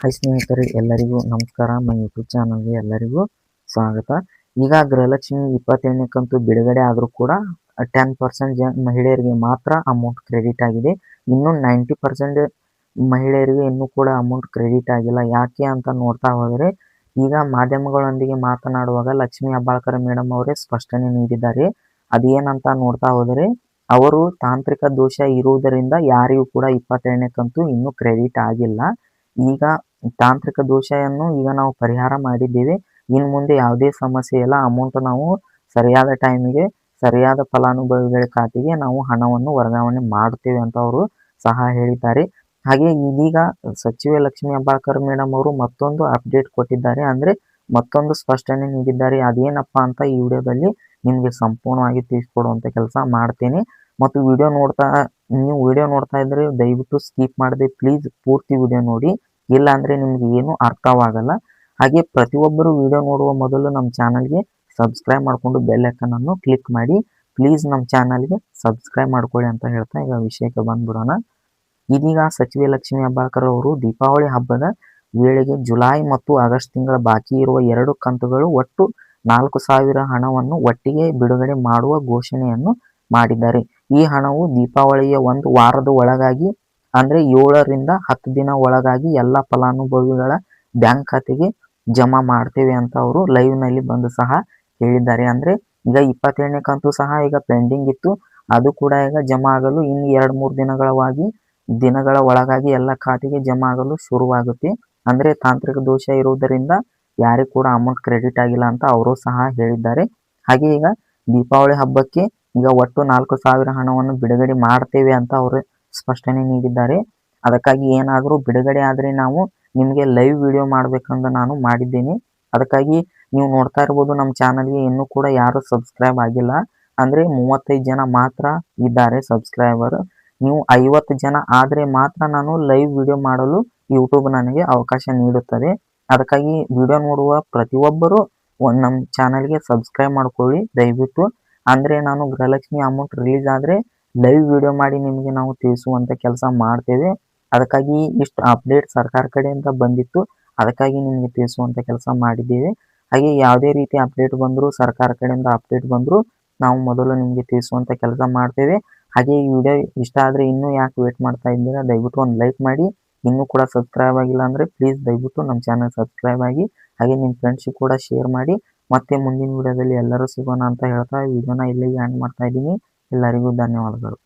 Hi ಸ್ನೇಹಿತರೆ, ಎಲ್ಲರಿಗೂ ನಮಸ್ಕಾರ. ನಮ್ಮ ಯೂಟ್ಯೂಬ್ ಚಾನಲ್ಗೆ ಎಲ್ಲರಿಗೂ ಸ್ವಾಗತ. ಈಗ ಗೃಹಲಕ್ಷ್ಮಿ ಇಪ್ಪತ್ತೇಳನೇ ಕಂತು ಬಿಡುಗಡೆ ಆದರೂ ಕೂಡ ಟೆನ್ ಪರ್ಸೆಂಟ್ ಜ ಮಹಿಳೆಯರಿಗೆ ಮಾತ್ರ ಅಮೌಂಟ್ ಕ್ರೆಡಿಟ್ ಆಗಿದೆ. ಇನ್ನು ನೈಂಟಿ ಪರ್ಸೆಂಟ್ ಮಹಿಳೆಯರಿಗೆ ಇನ್ನೂ ಕೂಡ ಅಮೌಂಟ್ ಕ್ರೆಡಿಟ್ ಆಗಿಲ್ಲ. ಯಾಕೆ ಅಂತ ನೋಡ್ತಾ ಹೋದರೆ, ಈಗ ಮಾಧ್ಯಮಗಳೊಂದಿಗೆ ಮಾತನಾಡುವಾಗ ಲಕ್ಷ್ಮಿ ಹೆಬ್ಬಾಳ್ಕರ್ ಮೇಡಮ್ ಅವರೇ ಸ್ಪಷ್ಟನೆ ನೀಡಿದ್ದಾರೆ. ಅದೇನಂತ ನೋಡ್ತಾ ಹೋದರೆ, ಅವರು ತಾಂತ್ರಿಕ ದೋಷ ಇರುವುದರಿಂದ ಯಾರಿಗೂ ಕೂಡ ಇಪ್ಪತ್ತೇಳನೇ ಕಂತು ಇನ್ನೂ ಕ್ರೆಡಿಟ್ ಆಗಿಲ್ಲ. ಈಗ ತಾಂತ್ರಿಕ ದೋಷವನ್ನು ಈಗ ನಾವು ಪರಿಹಾರ ಮಾಡಿದ್ದೇವೆ. ಇನ್ನು ಮುಂದೆ ಯಾವುದೇ ಸಮಸ್ಯೆ ಇಲ್ಲ. ಅಮೌಂಟ್ ನಾವು ಸರಿಯಾದ ಟೈಮಿಗೆ ಸರಿಯಾದ ಫಲಾನುಭವಿಗಳ ಖಾತೆಗೆ ನಾವು ಹಣವನ್ನು ವರ್ಗಾವಣೆ ಮಾಡ್ತೇವೆ ಅಂತ ಅವರು ಸಹ ಹೇಳಿದ್ದಾರೆ. ಹಾಗೆ ಇದೀಗ ಸಚಿವೆ ಲಕ್ಷ್ಮಿ ಹೆಬ್ಬಾಳ್ಕರ್ ಮೇಡಮ್ ಅವರು ಮತ್ತೊಂದು ಅಪ್ಡೇಟ್ ಕೊಟ್ಟಿದ್ದಾರೆ. ಅಂದ್ರೆ ಮತ್ತೊಂದು ಸ್ಪಷ್ಟನೆ ನೀಡಿದ್ದಾರೆ. ಅದೇನಪ್ಪ ಅಂತ ಈ ವಿಡಿಯೋದಲ್ಲಿ ನಿಮಗೆ ಸಂಪೂರ್ಣವಾಗಿ ತಿಳಿಸ್ಕೊಡುವಂತ ಕೆಲಸ ಮಾಡ್ತೇನೆ. ಮತ್ತು ವಿಡಿಯೋ ನೋಡ್ತಾ, ನೀವು ವಿಡಿಯೋ ನೋಡ್ತಾ ಇದ್ರೆ ದಯವಿಟ್ಟು ಸ್ಕಿಪ್ ಮಾಡದೆ ಪ್ಲೀಸ್ ಪೂರ್ತಿ ವಿಡಿಯೋ ನೋಡಿ. ಇಲ್ಲ ಅಂದ್ರೆ ನಿಮ್ಗೆ ಏನು ಅರ್ಥವಾಗಲ್ಲ. ಹಾಗೆ ಪ್ರತಿಯೊಬ್ಬರು ವಿಡಿಯೋ ನೋಡುವ ಮೊದಲು ನಮ್ಮ ಚಾನಲ್ಗೆ ಸಬ್ಸ್ಕ್ರೈಬ್ ಮಾಡಿಕೊಂಡು ಬೆಲ್ ಅನ್ನು ಕ್ಲಿಕ್ ಮಾಡಿ. ಪ್ಲೀಸ್ ನಮ್ಮ ಚಾನಲ್ಗೆ ಸಬ್ಸ್ಕ್ರೈಬ್ ಮಾಡ್ಕೊಳ್ಳಿ ಅಂತ ಹೇಳ್ತಾ ಈಗ ವಿಷಯಕ್ಕೆ ಬಂದ್ಬಿಡೋಣ. ಇದೀಗ ಸಚಿವೆ ಲಕ್ಷ್ಮಿ ಹೆಬ್ಬಾಳ್ಕರ್ ಅವರು ದೀಪಾವಳಿ ಹಬ್ಬದ ವೇಳೆಗೆ ಜುಲೈ ಮತ್ತು ಆಗಸ್ಟ್ ತಿಂಗಳ ಬಾಕಿ ಇರುವ ಎರಡು ಕಂತುಗಳು ಒಟ್ಟು ನಾಲ್ಕು ಸಾವಿರ ಹಣವನ್ನು ಒಟ್ಟಿಗೆ ಬಿಡುಗಡೆ ಮಾಡುವ ಘೋಷಣೆಯನ್ನು ಮಾಡಿದ್ದಾರೆ. ಈ ಹಣವು ದೀಪಾವಳಿಯ ಒಂದು ವಾರದ ಒಳಗಾಗಿ ಅಂದ್ರೆ ಏಳರಿಂದ ಹತ್ತು ದಿನ ಒಳಗಾಗಿ ಎಲ್ಲ ಫಲಾನುಭವಿಗಳ ಬ್ಯಾಂಕ್ ಖಾತೆಗೆ ಜಮಾ ಮಾಡ್ತೇವೆ ಅಂತ ಅವರು ಲೈವ್ನಲ್ಲಿ ಬಂದು ಸಹ ಹೇಳಿದ್ದಾರೆ. ಅಂದ್ರೆ ಈಗ ಇಪ್ಪತ್ತೇಳನೇ ಕಂತು ಸಹ ಈಗ ಪೆಂಡಿಂಗ್ ಇತ್ತು. ಅದು ಕೂಡ ಈಗ ಜಮಾ ಆಗಲು ಇನ್ನು ಎರಡು, ಮೂರು ದಿನಗಳವಾಗಿ, ದಿನಗಳ ಒಳಗಾಗಿ ಎಲ್ಲ ಖಾತೆಗೆ ಜಮಾ ಆಗಲು ಶುರುವಾಗುತ್ತೆ. ಅಂದ್ರೆ ತಾಂತ್ರಿಕ ದೋಷ ಇರುವುದರಿಂದ ಯಾರಿಗೂ ಕೂಡ ಅಮೌಂಟ್ ಕ್ರೆಡಿಟ್ ಆಗಿಲ್ಲ ಅಂತ ಅವರು ಸಹ ಹೇಳಿದ್ದಾರೆ. ಹಾಗೆ ಈಗ ದೀಪಾವಳಿ ಹಬ್ಬಕ್ಕೆ ಈಗ ಒಟ್ಟು ನಾಲ್ಕು ಸಾವಿರ ಹಣವನ್ನು ಬಿಡುಗಡೆ ಮಾಡ್ತೇವೆ ಅಂತ ಅವರು ಸ್ಪಷ್ಟನೆ ನೀಡಿದ್ದಾರೆ. ಅದಕ್ಕಾಗಿ ಏನಾದರೂ ಬಿಡುಗಡೆ ಆದರೆ ನಾವು ನಿಮಗೆ ಲೈವ್ ವಿಡಿಯೋ ಮಾಡಬೇಕಂತ ನಾನು ಮಾಡಿದ್ದೇನೆ. ಅದಕ್ಕಾಗಿ ನೀವು ನೋಡ್ತಾ ಇರ್ಬೋದು ನಮ್ಮ ಚಾನಲ್ಗೆ ಇನ್ನೂ ಕೂಡ ಯಾರು ಸಬ್ಸ್ಕ್ರೈಬ್ ಆಗಿಲ್ಲ. ಅಂದ್ರೆ ಮೂವತ್ತೈದು ಜನ ಮಾತ್ರ ಇದ್ದಾರೆ ಸಬ್ಸ್ಕ್ರೈಬರ್ ನೀವು ಐವತ್ತು ಜನ ಆದರೆ ಮಾತ್ರ ನಾನು ಲೈವ್ ವಿಡಿಯೋ ಮಾಡಲು ಯೂಟ್ಯೂಬ್ ನನಗೆ ಅವಕಾಶ ನೀಡುತ್ತದೆ. ಅದಕ್ಕಾಗಿ ವಿಡಿಯೋ ನೋಡುವ ಪ್ರತಿಯೊಬ್ಬರು ನಮ್ಮ ಚಾನಲ್ಗೆ ಸಬ್ಸ್ಕ್ರೈಬ್ ಮಾಡ್ಕೊಳ್ಳಿ ದಯವಿಟ್ಟು. ಅಂದ್ರೆ ನಾನು ಗೃಹಲಕ್ಷ್ಮಿ ಅಮೌಂಟ್ ರಿಲೀಸ್ ಆದರೆ ಲೈವ್ ವಿಡಿಯೋ ಮಾಡಿ ನಿಮಗೆ ನಾವು ತಿಳಿಸುವಂತ ಕೆಲಸ ಮಾಡ್ತೇವೆ. ಅದಕ್ಕಾಗಿ ಇಷ್ಟು ಅಪ್ಡೇಟ್ ಸರ್ಕಾರ ಕಡೆಯಿಂದ ಬಂದಿತ್ತು. ಅದಕ್ಕಾಗಿ ನಿಮಗೆ ತಿಳಿಸುವಂತ ಕೆಲಸ ಮಾಡಿದ್ದೇವೆ. ಹಾಗೆ ಯಾವುದೇ ರೀತಿ ಅಪ್ಡೇಟ್ ಬಂದರೂ, ಸರ್ಕಾರ ಕಡೆಯಿಂದ ಅಪ್ಡೇಟ್ ಬಂದರೂ ನಾವು ಮೊದಲು ನಿಮಗೆ ತಿಳಿಸುವಂತ ಕೆಲಸ ಮಾಡ್ತೇವೆ. ಹಾಗೆ ಈ ವಿಡಿಯೋ ಇಷ್ಟ ಆದರೆ ಇನ್ನೂ ಯಾಕೆ ವೇಟ್ ಮಾಡ್ತಾ ಇದ್ದೀರಾ, ದಯವಿಟ್ಟು ಒಂದು ಲೈಕ್ ಮಾಡಿ. ಇನ್ನೂ ಕೂಡ ಸಬ್ಸ್ಕ್ರೈಬ್ ಆಗಿಲ್ಲ ಅಂದರೆ ಪ್ಲೀಸ್ ದಯವಿಟ್ಟು ನಮ್ಮ ಚಾನಲ್ ಸಬ್ಸ್ಕ್ರೈಬ್ ಆಗಿ. ಹಾಗೆ ನಿಮ್ಮ ಫ್ರೆಂಡ್ಸಿಗೆ ಕೂಡ ಶೇರ್ ಮಾಡಿ. ಮತ್ತೆ ಮುಂದಿನ ವಿಡಿಯೋದಲ್ಲಿ ಎಲ್ಲರೂ ಸಿಗೋಣ ಅಂತ ಹೇಳ್ತಾ ವಿಡಿಯೋನ ಇಲ್ಲಿಗೆ ಆ್ಯಂಡ್ ಮಾಡ್ತಾ ಇದ್ದೀನಿ. ಎಲ್ಲರಿಗೂ ಧನ್ಯವಾದಗಳು.